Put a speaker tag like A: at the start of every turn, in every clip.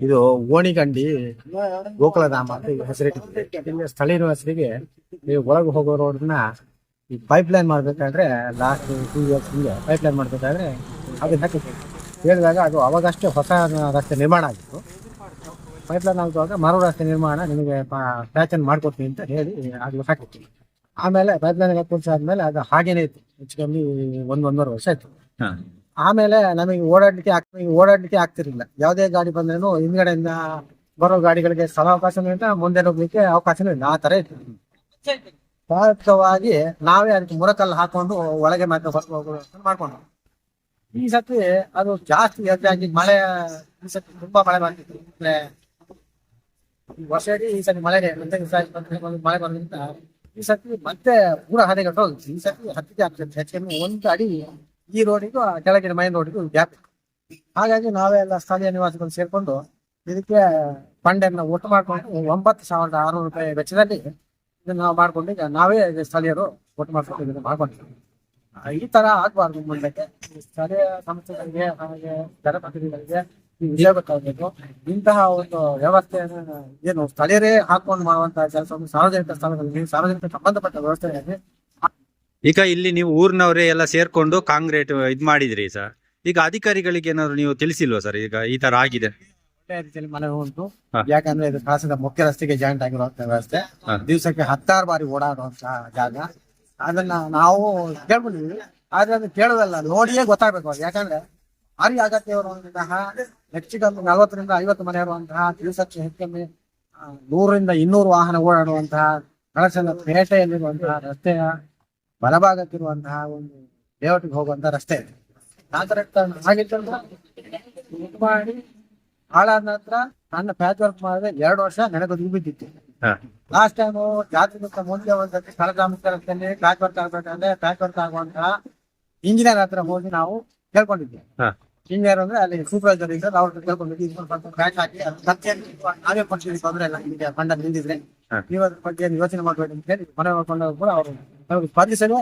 A: ಇದು ಓಣಿಗಂಡಿ ಗೋಕುಲಧಾಮ ಅಂತ ಹೆಸರಿಟ್ಟಿದೆ ಇಲ್ಲಿ ಸ್ಥಳೀಯ ಹೆಸರಿಗೆ ನೀವು ಒಳಗೆ ಹೋಗೋ ರೋಡ್ನ ಈ ಪೈಪ್ ಲೈನ್ ಮಾಡ್ಬೇಕಾದ್ರೆ ಲಾಸ್ಟ್ ಟೂ ಇಯರ್ಸ್ ಹಿಂದೆ ಪೈಪ್ ಲೈನ್ ಮಾಡ್ಬೇಕಾದ್ರೆ ಹಾಕಿ ಹೇಳಿದಾಗ ಅದು ಅವಾಗಷ್ಟೇ ಹೊಸ ರಸ್ತೆ ನಿರ್ಮಾಣ ಆಗಿತ್ತು. ಪೈಪ್ ಲೈನ್ ಆಗುವಾಗ ಮರು ರಸ್ತೆ ನಿರ್ಮಾಣ ನಿಮಗೆ ಪ್ಯಾಚನ್ ಮಾಡ್ಕೊಡ್ತೀನಿ ಅಂತ ಹೇಳಿ ಅದು ಹಾಕಿತ್ತು. ಆಮೇಲೆ ಪೈಪ್ ಲೈನ್ ಆದ್ಮೇಲೆ ಅದು ಹಾಗೇನೆ ಇತ್ತು. ಹೆಚ್ಚು ಕಮ್ಮಿ ಒಂದು ಒಂದೂವರೆ ವರ್ಷ ಆಯ್ತು. ಆಮೇಲೆ ನಮಗೆ ಓಡಾಡ್ಲಿಕ್ಕೆ ಆಗ್- ಓಡಾಡ್ಲಿಕ್ಕೆ ಆಗ್ತಿರ್ಲಿಲ್ಲ. ಯಾವುದೇ ಗಾಡಿ ಬಂದ್ರೂ ಹಿಂದ್ಗಡೆಯಿಂದ ಬರೋ ಗಾಡಿಗಳಿಗೆ ಸ್ಥಳಾವಕಾಶನೂ ಇಲ್ಲ, ಮುಂದೆ ಹೋಗ್ಲಿಕ್ಕೆ ಅವಕಾಶನೂ ಇಲ್ಲ. ಆ ತರ ಇತ್ತು. ಸ್ವಾಭಾವಿಕವಾಗಿ ನಾವೇ ಅದಕ್ಕೆ ಮುರಕಲ್ಲು ಹಾಕೊಂಡು ಒಳಗೆ ಮತ್ತೆ ಹೋಗೋದು ಮಾಡ್ಕೊಂಡು ಈ ಸತಿ ಅದು ಜಾಸ್ತಿ ಹೆಚ್ಚಾಗಿ ಮಳೆ, ಈ ಸತಿ ತುಂಬಾ ಮಳೆ ಬಂದಿತ್ತು. ಈ ವರ್ಷ ಈ ಸತಿ ಮಳೆ ಮತ್ತೆ ಈ ಸತಿ ಮತ್ತೆ ಒಂದು ಮಳೆ ಬರೋದ್ರಿಂದ ಈ ಸತಿ ಮತ್ತೆ ಪೂರ ಹದಗೆಟ್ಟು ಈ ಸತಿ ಹತ್ತಿಗೆ ಆಗ್ತದೆ ಹೆಚ್ಚು ಒಂದು ಅಡಿ ಈ ರೋಡಿಗೂ, ಆ ಕೆಳಗಿನ ಮೈನ್ ರೋಡಿಗೂ ಗ್ಯಾಪ್ ಹಾಗಾಗಿ ನಾವೇ ಎಲ್ಲ ಸ್ಥಳೀಯ ನಿವಾಸಿಗಳು ಸೇರ್ಕೊಂಡು ಇದಕ್ಕೆ ಫಂಡನ್ನ ಒಟ್ಟು ಮಾಡ್ಕೊಂಡು ಒಂಬತ್ತು ಸಾವಿರದ ಆರುನೂರು ರೂಪಾಯಿ ವೆಚ್ಚದಲ್ಲಿ ಇದನ್ನ ನಾವು ಮಾಡ್ಕೊಂಡು ನಾವೇ ಸ್ಥಳೀಯರು ಒಟ್ಟು ಮಾಡ್ಕೊಂಡು ಇದನ್ನ ಮಾಡ್ಕೊಂಡಿದ್ದೀವಿ. ಈ ತರ ಆಗ್ಬಾರ್ದು ಮುಂದಕ್ಕೆ. ಸ್ಥಳೀಯ ಸಂಸ್ಥೆಗಳಿಗೆ ಹಾಗೆ ಜನಪ್ರತಿನಿಧಿಗಳಿಗೆ ಗೊತ್ತಾಗಬೇಕು. ಇಂತಹ ಒಂದು ವ್ಯವಸ್ಥೆಯನ್ನು ಏನು ಸ್ಥಳೀಯರೇ ಹಾಕೊಂಡು ಮಾಡುವಂತಹ ಕೆಲಸವನ್ನು ಸಾರ್ವಜನಿಕ ಸ್ಥಳಗಳಲ್ಲಿ ಸಾರ್ವಜನಿಕ ಸಂಬಂಧಪಟ್ಟ ವ್ಯವಸ್ಥೆಯಲ್ಲಿ
B: ಈಗ ಇಲ್ಲಿ ನೀವು ಊರಿನವರೇ ಎಲ್ಲ ಸೇರ್ಕೊಂಡು ಕಾಂಗ್ರೆಟ್ ಇದ್ ಮಾಡಿದ್ರಿ ಸರ್. ಈಗ ಅಧಿಕಾರಿಗಳಿಗೆ ಏನಾದ್ರು ನೀವು ತಿಳಿಸಿಲ್ವಾ ಸರ್? ಈಗ ಈ ತರ ಆಗಿದೆ.
A: ಒಳ್ಳೆಯ ರೀತಿಯಲ್ಲಿ ಮನೆ ಉಂಟು.
B: ಹಾ.
A: ಯಾಕಂದ್ರೆ ಇದು ಕಾಸದ ಮುಖ್ಯ ರಸ್ತೆಗೆ ಜಾಯಿಂಟ್ ಆಗಿರೋ ವ್ಯವಸ್ಥೆ.
B: ಹಾ.
A: ದಿವಸಕ್ಕೆ ಹತ್ತಾರು ಬಾರಿ ಓಡಾಡುವಂತಹ ಜಾಗ. ಅದನ್ನ ನಾವು ಕೇಳ್ಕೊಂಡಿದ್ವಿ ಆದ್ರೆ ಅದು ಕೇಳೋದಲ್ಲ ನೋಡಿಯೇ ಗೊತ್ತಾಗ್ಬೇಕು ಅದು. ಯಾಕಂದ್ರೆ ಭಾರಿ ಅಗತ್ಯ ಇರುವಂತಹ ಹೆಚ್ಚಿಗೆ ನಲವತ್ತರಿಂದ ಐವತ್ತು ಮನೆ ಇರುವಂತಹ ದಿವಸಕ್ಕೆ ಹೆಚ್ಚಿಗೆ ಆ, ನೂರರಿಂದ ಇನ್ನೂರು ವಾಹನ ಓಡಾಡುವಂತಹ ಕಳಸನ ಪೇಟೆಯಲ್ಲಿರುವಂತಹ ರಸ್ತೆಯ ಬಲಭಾಗಕ್ಕಿರುವಂತಹ ಒಂದು ಲೇಔಟ್ಗೆ ಹೋಗುವಂತಹ ರಸ್ತೆ ಇದೆ ಇದು ಮಾಡಿ ಹಾಳಾದ ನಂತರ ನನ್ನ ಪ್ಯಾಚ್ ವರ್ಕ್ ಮಾಡಿದ್ರೆ ಎರಡು ವರ್ಷ ನೆನಗೊದಗಿ ಬಿದ್ದಿತ್ತು. ಲಾಸ್ಟ್ ಟೈಮ್ ಜಾತ್ರೆಗಿಂತ ಮುಂದೆ ಒಂದ್ಸತಿ ಕಳಜಾಮುಖ ರಸ್ತೆಯಲ್ಲಿ ಪ್ಯಾಚ್ ವರ್ಕ್ ಆಗ್ಬೇಕಂದ್ರೆ ಪ್ಯಾಚ್ ವರ್ಕ್ ಆಗುವಂತಹ ಇಂಜಿನಿಯರ್ ಹತ್ರ ಹೋಗಿ ನಾವು ಕೇಳ್ಕೊಂಡಿದ್ವಿ. ಇಂಜಿನಿಯರ್ ಅಂದ್ರೆ ಅಲ್ಲಿ ಸೂಪರ್ವೈಸರ್ ಇದ್ದಾರೆ ಅವ್ರ ಕೇಳ್ಕೊಂಡಿದ್ವಿ ಪ್ಯಾಚ್ ಹಾಕಿ ನಾವೇ ಕೊಡ್ತೀವಿ ತೊಂದ್ರೆ ಇಲ್ಲ ನಿಮಗೆ ಫಂಡ್ ನಿಂದಿದ್ರೆ. ನೀವು ಅದ್ರ ಬಗ್ಗೆ ಏನು ಯೋಚನೆ ಮಾಡಬೇಡಿ ಅಂತ ಹೇಳಿ ಮನೆ ಮಾಡ್ಕೊಂಡು ಕೂಡ ಅವರು ಸ್ಪಂದಿಸಲು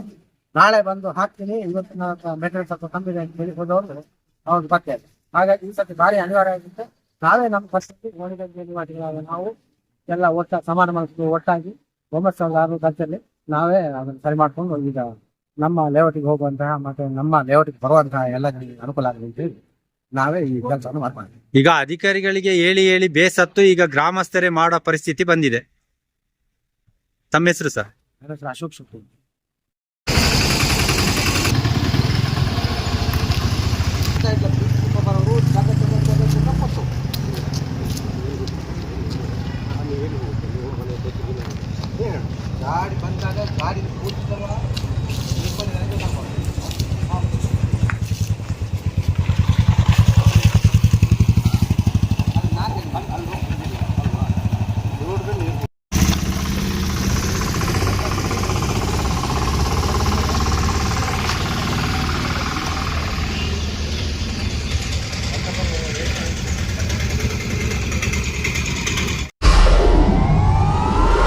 A: ನಾಳೆ ಬಂದು ಹಾಕ್ತೀನಿ. ಇವತ್ತಿನ ಮೆಟೀರಿಯಲ್ ಸ್ವಲ್ಪ ಕಮ್ಮಿ ಅಂತ ಹೇಳಿ ಹೋದವರು ಪತ್ತೆ ಆಯ್ತು. ಹಾಗಾಗಿ ಈ ಸತಿ ಭಾರಿ ಅನಿವಾರ್ಯ ಆಗಿತ್ತು ನಾವೇ ನಮ್ಮ ಪರಿಸ್ಥಿತಿ ನಿವಾಸಿಗಳಾದ ನಾವು ಎಲ್ಲ ಒಟ್ಟ ಸಮಾನ ಮನಸ್ಸು ಒಟ್ಟಾಗಿ ಒಂಬತ್ತು ಸಾವಿರದ ಆರು ಖರ್ಚಲ್ಲಿ ನಾವೇ ಅದನ್ನು ಸರಿ ಮಾಡ್ಕೊಂಡು ಈಗ ನಮ್ಮ ಲೇಔಟಿಗೆ ಹೋಗುವಂತಹ ಮತ್ತೆ ನಮ್ಮ ಲೇಔಟಿಗೆ ಬರುವಂತಹ ಎಲ್ಲ ಅನುಕೂಲ ಆಗಲಿ ನಾವೇ ಈ ಕೆಲಸವನ್ನು ಮಾಡ್ಕೊಂಡಿದ್ದೀವಿ
B: ಈಗ ಅಧಿಕಾರಿಗಳಿಗೆ ಹೇಳಿ ಹೇಳಿ ಬೇಸತ್ತು ಈಗ ಗ್ರಾಮಸ್ಥರೇ ಮಾಡೋ ಪರಿಸ್ಥಿತಿ ಬಂದಿದೆ. ತಮ್ಮ ಹೆಸರು ಸರ್?
A: ನನ್ನ ಹೆಸರು ಅಶೋಕ್ ಶೆಟ್ಟಿ ಗಾಡಿ ಬಂದಾಗ ಗಾಡಿ